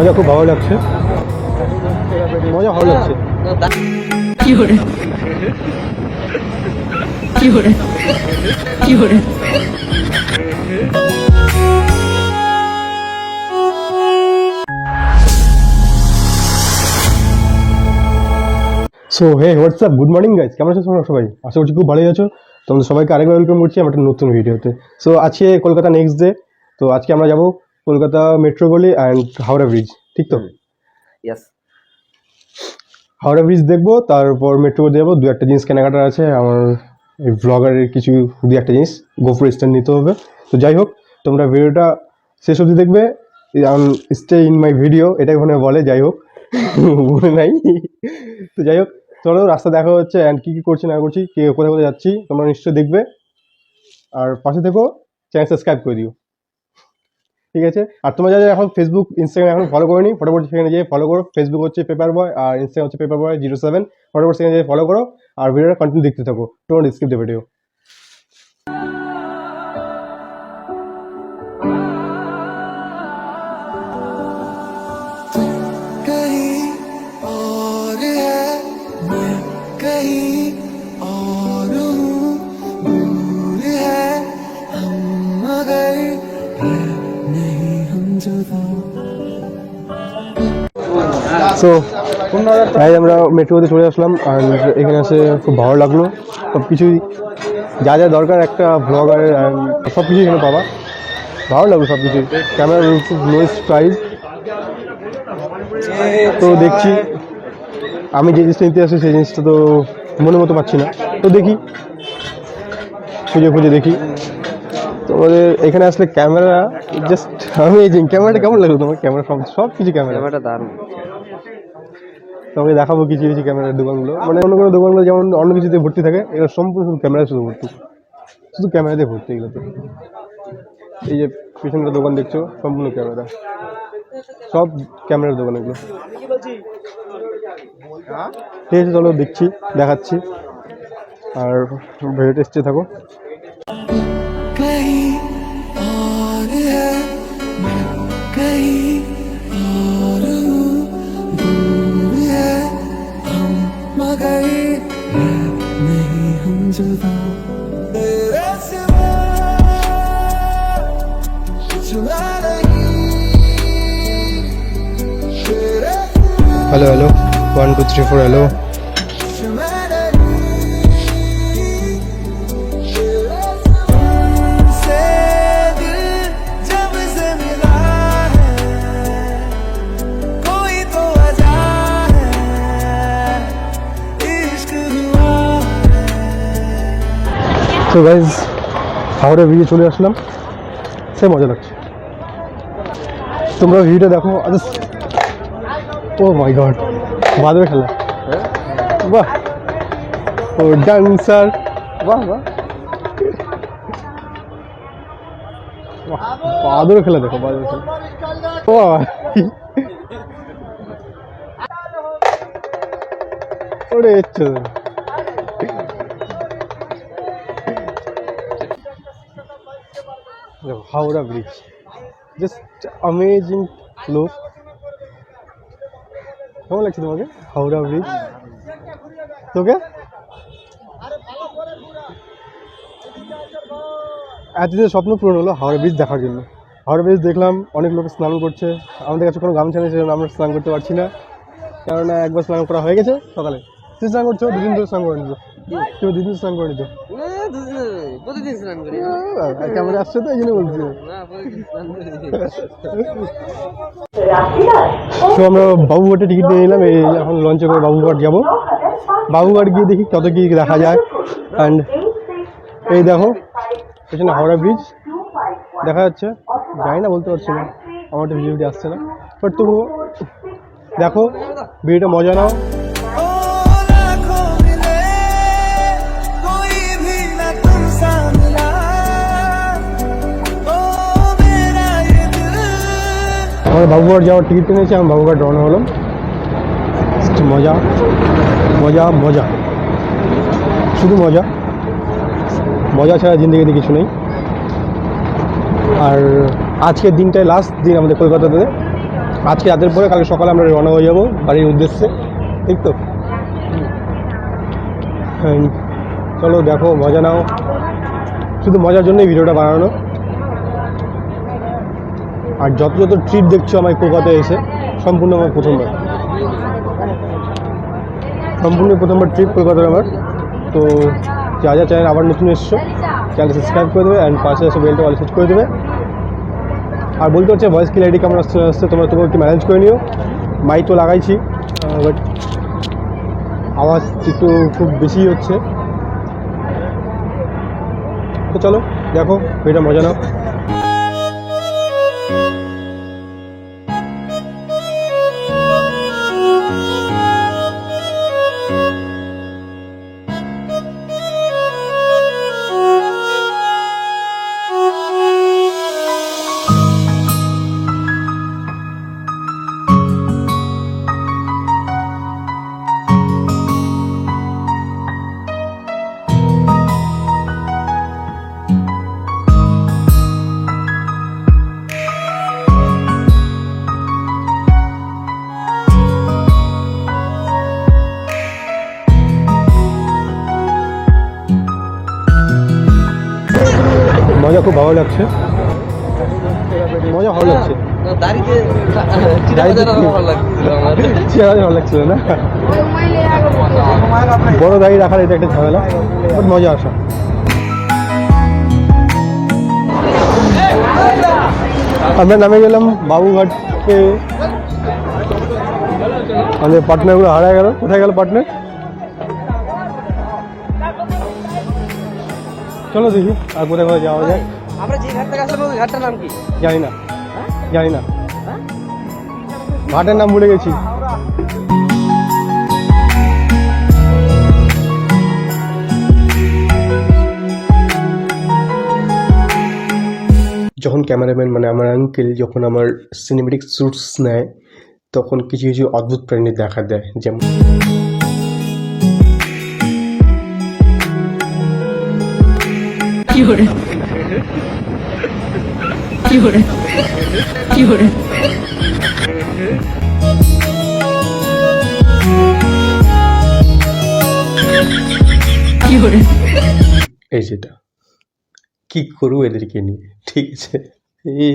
মজা খুব ভালো লাগছে। মজা ভালো লাগছে। কি হরে? কি হরে? কি হরে? So hey what's up good morning guys কেমন আছো তোমরা সবাই? আশা করছি খুব ভালোই আছো। তোমাদের সবাইকে আরেকবার ওয়েলকাম করছি আমার একটা নতুন ভিডিওতে সো আজকে কলকাতা নেক্সট ডে তো আজকে আমরা যাব কলকাতা মেট্রো গলি অ্যান্ড হাওড়া ব্রিজ ঠিক তো? ইয়েস হাওড়া ব্রিজ দেখব তারপর মেট্রো যাব দু একটা জিনিস কেনাকাটার আছে আমার এই ব্লগারের কিছু দু একটা জিনিস গোফর স্ট্যান্ড নিতে হবে। তো যাই হোক তোমরা ভিডিওটা শেষ অবধি দেখবে স্টে ইন মাই ভিডিও এটা ওখানে বলে যাই হোক মনে নাই। তো যাই হোক চলো রাস্তা দেখা হচ্ছে অ্যান্ড কী কী করছি না করছি কে কোথায় কোথায় যাচ্ছি তোমরা নিশ্চয়ই দেখবে। আর পাশে থেকো চ্যানেল সাবস্ক্রাইব করে দিও। ঠিক আছে? আর তোমরা যারা এখন ফেসবুক ইনস্টাগ্রাম এখন ফলো করো নি ফটোফট সেখানে যেয়ে ফলো করো। ফেসবুক হচ্ছে পেপার বয় আর ইনস্টাগ্রাম হচ্ছে পেপার বয় জিরো সেভেন ফটোফট সেখানে যেয়ে ফলো করো। আর ভিডিওটা কন্টিনিউ দেখতে থাকো। টোন স্কিপ ভিডিও তাই আমরা মেট্রোতে চলে আসলাম আর এখানে এসে খুব ভালো লাগল। সব কিছুই যা যা দরকার একটা ব্লগারের সব কিছুই এখানে পাবা। ভালো লাগল সব কিছুই। ক্যামেরা খুব লোয়েস্ট প্রাইস তো দেখছি আমি যে জিনিসটা নিতে আসি সেই জিনিসটা তো মনের মতো পাচ্ছি না। তো দেখি খুঁজে খুঁজে দেখি। তোমাদের এখানে আসলে ক্যামেরা জাস্ট অ্যামেজিং ক্যামেরাটা কেমন লাগল তোমার? ক্যামেরা সব সব কিছু ক্যামেরা ক্যামেরাটা দারুণ। তোমাকে দেখাবো কিছু কিছু ক্যামেরার দোকানগুলো। মানে অন্য কোনো দোকানগুলো যেমন অন্য কিছুতে ভর্তি থাকে, এগুলো সম্পূর্ণ শুধু ক্যামেরা শুধু ভর্তি। শুধু ক্যামেরাতে ভর্তি এগুলোতে। এই যে পিছনটা দোকান দেখছ, সম্পূর্ণ ক্যামেরা। সব ক্যামেরার দোকান এগুলো। ঠিক আছে, চলো দেখছি, দেখাচ্ছি। আর ভিডিও টেস্টে থাকো। Hello hello one two three four hello তো গাইজ হাওড়ে ব্রিজে চলে আসলাম। সে মজা লাগছে। তোমরা ভিডিওটা দেখো ও মাই গড বাদবে খেলা বাহ, ও ডান্সার বাহ বাহ। বাদর খেলা দেখো বাদর খেলা ও ওরে দেখো, Howrah bridge just amazing look কেমন লাগছে তোমাকে? হাওড়া ব্রিজ তোকে? এতদিন স্বপ্ন পূরণ হলো হাওড়া ব্রিজ দেখার জন্য। হাওড়া ব্রিজ দেখলাম অনেক লোক স্নান করছে। আমাদের কাছে কোনো গামছা নেই সেজন্য আমরা স্নান করতে পারছি না। কেননা একবার স্নান করা হয়ে গেছে সকালে। তুই স্নান করছ দুদিন ধরে স্নান করে নিত কেউ দুদিন স্নান করে নিত প্রতিদিন স্নান করি। ক্যামেরা আসছে তো এই জন্য বলছি। তো আমরা বাবুঘাটে টিকিট নিয়ে নিলাম এই এখন লঞ্চে করে বাবুঘাট যাব। বাবুঘাট গিয়ে দেখি কত কি দেখা যায়। অ্যান্ড এই দেখো পেছনে হাওড়া ব্রিজ দেখা যাচ্ছে। জানি না বলতে পারছি না। আমার তো ভিডিওটি আসছে না। বাট তবুও দেখো ভিডিওটা মজা নাও। বাবুঘাট যাওয়ার টিকিট কিনেছি, আমি বাবুঘাট রওনা হলাম। মজা মজা মজা। শুধু মজা। মজা ছাড়া জিন্দগিতে কিছু নেই। আর আজকের দিনটাই লাস্ট দিন আমাদের কলকাতাতে। আজকে রাতের পরে কালকে সকালে আমরা রওনা হয়ে যাব বাড়ির উদ্দেশ্যে। ঠিক তো? চলো দেখো, মজা নাও। শুধু মজার জন্যই ভিডিওটা বানানো। আর যত যত ট্রিপ দেখছ আমার কলকাতায় এসে, সম্পূর্ণ আমার প্রথমবার। সম্পূর্ণ প্রথমবার ট্রিপ কলকাতার আমার। তো যা যা চ্যানেল আবার নতুন এসছো চ্যানেল সাবস্ক্রাইব করে দেবে অ্যান্ড পাশে এসে বেলটা অল সেট করে দেবে। আর বলতে হচ্ছে ভয়েস ক্লিয়ারিটি কেমন আসতে আসতে তোমরা তোমাকে একটু ম্যানেজ করে নিও। মাইক তো লাগাইছি বাট আওয়াজ একটু খুব বেশি হচ্ছে। তো চলো, দেখো এটা মজা নাও। মজা খুব ভালো লাগছে। মজা ভালো লাগছে। লাগছিল ভালো লাগছিল না? বড় দাড়ি রাখার এটা একটা ঝামেলা। বাট মজা আসা। আমরা নামে গেলাম বাবুঘাটে আমাদের পার্টনারগুলো হারায় গেল। কোথায় গেল পার্টনার চলো দেখি আর কোথায় কোথায় যাওয়া যায়। আমরা যে ঘাট থেকে আসলাম ওই ঘাটটার নাম কি? জানি না। জানি না। ঘাটের নাম ভুলে গেছি। যখন ক্যামেরাম্যান মানে আমার আঙ্কেল যখন আমার সিনেমেটিক শ্যুটস নেয় তখন কিছু কিছু অদ্ভুত প্রাণী দেখা দেয় যেমন Fiore. Fiore. Fiore. Fiore. এই যেটা কি করব এদেরকে নিয়ে ঠিক আছে এ